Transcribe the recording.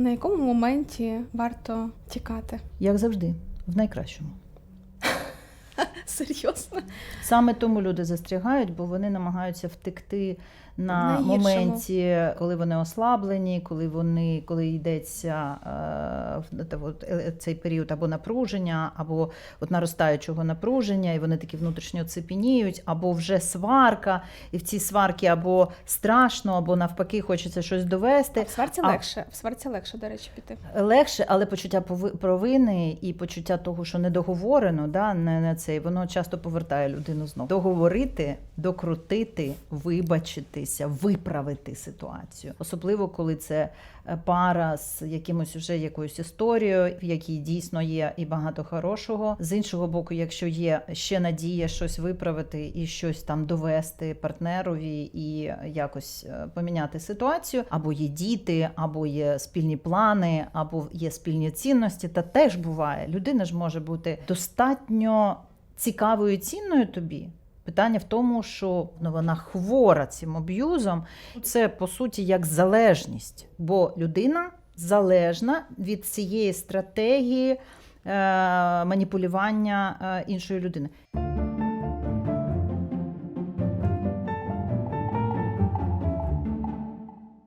На якому моменті варто тікати? Як завжди, в найкращому. Серйозно? Саме тому люди застрягають, бо вони намагаються втекти на найгіршому. моменті, коли вони ослаблені, коли вони коли йдеться е, цей період або напруження, або от наростаючого напруження, і вони такі внутрішньо цепеніють, або вже сварка, і в цій сварці або страшно, або навпаки, хочеться щось довести. В сварці А- легше. В сварці легше, до речі, піти. Легше, але почуття провини і почуття того, що не договорено, да, не, не цей, воно часто повертає людину знову. Договорити, докрутити, вибачитися, виправити ситуацію. Особливо, коли це е, пара з якимось уже якоюсь історією, в якій дійсно є і багато хорошого. З іншого боку, якщо є ще надія щось виправити і щось там довести партнерові і якось е, поміняти ситуацію, або є діти, або є спільні плани, або є спільні цінності, та теж буває. Людина ж може бути достатньо цікавою, цінною тобі. Питання в тому, що ну, вона хвора цим аб'юзом. Це по суті як залежність, бо людина залежна від цієї стратегії е, маніпулювання е, іншої людини.